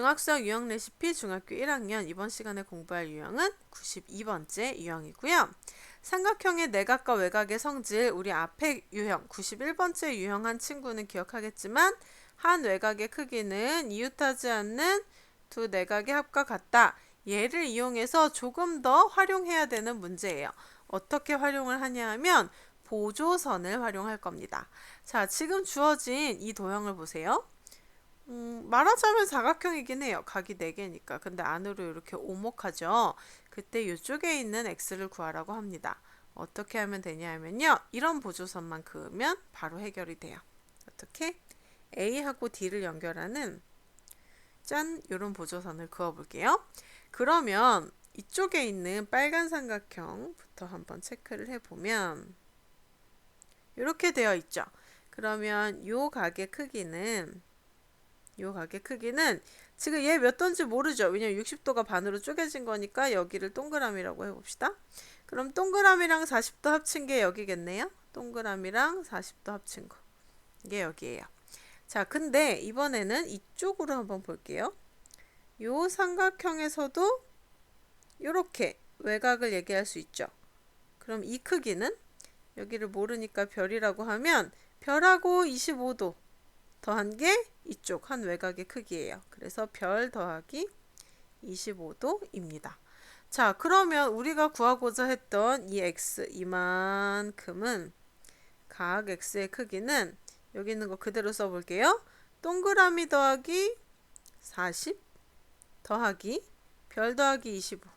중학생 유형 레시피 중학교 1학년 이번 시간에 공부할 유형은 92번째 유형이고요. 삼각형의 내각과 외곽의 성질 우리 앞에 유형 91번째 유형 한 친구는 기억하겠지만 한 외곽의 크기는 이웃하지 않는 두 내각의 합과 같다. 얘를 이용해서 조금 더 활용해야 되는 문제예요. 어떻게 활용을 하냐 하면 보조선을 활용할 겁니다. 자, 지금 주어진 이 도형을 보세요. 음, 말하자면 사각형이긴 해요. 각이 4개니까. 근데 안으로 이렇게 오목하죠. 그때 이쪽에 있는 x를 구하라고 합니다. 어떻게 하면 되냐 하면요. 이런 보조선만 그으면 바로 해결이 돼요. 어떻게? A하고 D를 연결하는 짠! 이런 보조선을 그어볼게요. 그러면 이쪽에 있는 빨간 삼각형부터 한번 체크를 해보면 이렇게 되어 있죠. 그러면 요 각의 크기는 요 각의 크기는 지금 얘 몇 도인지 모르죠. 왜냐면 60도가 반으로 쪼개진 거니까 여기를 동그라미라고 해봅시다. 그럼 동그라미랑 40도 합친 게 여기겠네요. 동그라미랑 40도 합친 거. 이게 여기에요. 자, 근데 이번에는 이쪽으로 한번 볼게요. 요 삼각형에서도 이렇게 외곽을 얘기할 수 있죠. 그럼 이 크기는 여기를 모르니까 별이라고 하면 별하고 25도 더한 게 이쪽 한 외곽의 크기예요. 그래서 별 더하기 25도입니다. 자, 그러면 우리가 구하고자 했던 이 x 이만큼은 각 x의 크기는 여기 있는 거 그대로 써볼게요. 동그라미 더하기 40 더하기 별 더하기 25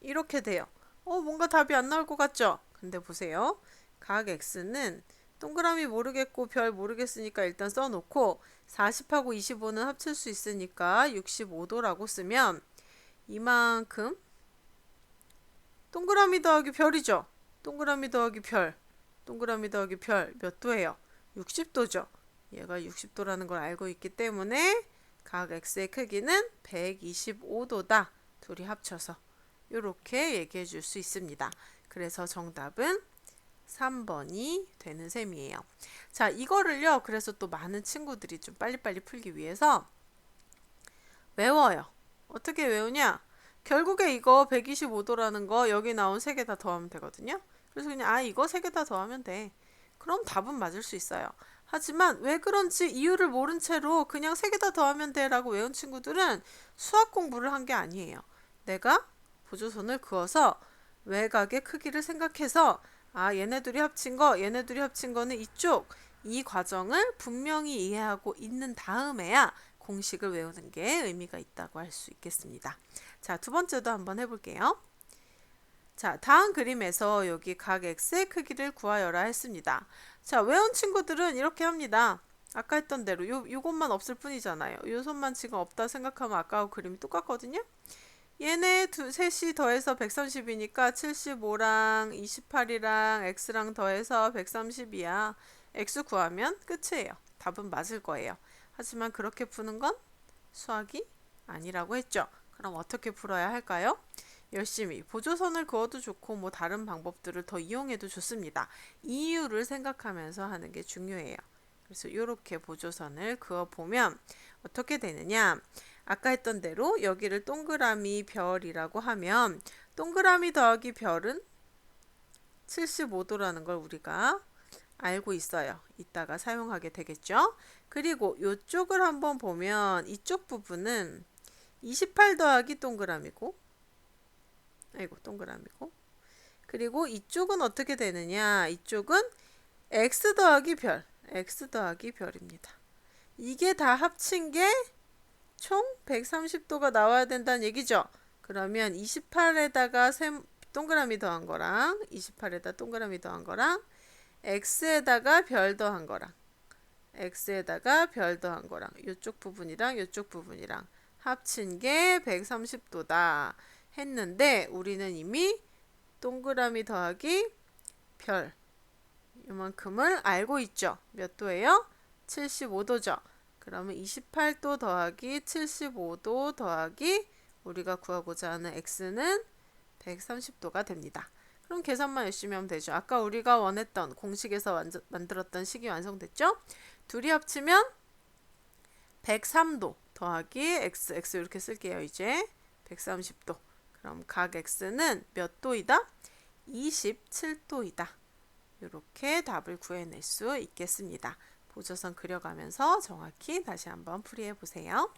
이렇게 돼요. 어, 뭔가 답이 안 나올 것 같죠? 근데 보세요. 각 x는 동그라미 모르겠고 별 모르겠으니까 일단 써놓고 40하고 25는 합칠 수 있으니까 65도라고 쓰면 이만큼 동그라미 더하기 별이죠. 동그라미 더하기 별. 동그라미 더하기 별 몇 도예요? 60도죠. 얘가 60도라는 걸 알고 있기 때문에 각 x의 크기는 125도다. 둘이 합쳐서 이렇게 얘기해 줄 수 있습니다. 그래서 정답은 3번이 되는 셈이에요. 자, 이거를요. 그래서 또 많은 친구들이 좀 빨리빨리 풀기 위해서 외워요. 어떻게 외우냐? 결국에 이거 125도라는 거 여기 나온 세개다 더하면 되거든요. 그래서 그냥 아 이거 세개다 더하면 돼. 그럼 답은 맞을 수 있어요. 하지만 왜 그런지 이유를 모른 채로 그냥 세개다 더하면 돼라고 외운 친구들은 수학 공부를 한 게 아니에요. 내가 보조선을 그어서 외곽의 크기를 생각해서 아, 얘네들이 합친 거, 얘네들이 합친 거는 이쪽. 이 과정을 분명히 이해하고 있는 다음에야 공식을 외우는 게 의미가 있다고 할 수 있겠습니다. 자, 두 번째도 한번 해볼게요. 자, 다음 그림에서 여기 각 x의 크기를 구하여라 했습니다. 자, 외운 친구들은 이렇게 합니다. 아까 했던 대로 요, 요것만 없을 뿐이잖아요. 요 손만 지금 없다 생각하면 아까하고 그림이 똑같거든요. 얘네 두, 셋이 더해서 130이니까 75랑 28이랑 x랑 더해서 130이야. x 구하면 끝이에요. 답은 맞을 거예요. 하지만 그렇게 푸는 건 수학이 아니라고 했죠. 그럼 어떻게 풀어야 할까요? 열심히 보조선을 그어도 좋고 뭐 다른 방법들을 더 이용해도 좋습니다. 이유를 생각하면서 하는 게 중요해요. 그래서 이렇게 보조선을 그어 보면 어떻게 되느냐? 아까 했던 대로 여기를 동그라미 별이라고 하면 동그라미 더하기 별은 75도라는 걸 우리가 알고 있어요. 이따가 사용하게 되겠죠. 그리고 이쪽을 한번 보면 이쪽 부분은 28 더하기 동그라미고 아이고 동그라미고 그리고 이쪽은 어떻게 되느냐 이쪽은 x 더하기 별 x 더하기 별입니다. 이게 다 합친 게 총 130도가 나와야 된다는 얘기죠. 그러면 28에다가 셈, 동그라미 더한 거랑 28에다 동그라미 더한 거랑 x에다가 별 더한 거랑 x에다가 별 더한 거랑 이쪽 부분이랑 이쪽 부분이랑 합친 게 130도다 했는데 우리는 이미 동그라미 더하기 별 이만큼을 알고 있죠. 몇 도예요? 75도죠. 그러면 28도 더하기 75도 더하기 우리가 구하고자 하는 x는 130도가 됩니다. 그럼 계산만 열심히 하면 되죠. 아까 우리가 원했던 공식에서 완전, 만들었던 식이 완성됐죠? 둘이 합치면 103도 더하기 x, x 이렇게 쓸게요. 이제 130도. 그럼 각 x는 몇 도이다? 27도이다. 이렇게 답을 구해낼 수 있겠습니다. 보조선 그려가면서 정확히 다시 한번 풀이해 보세요.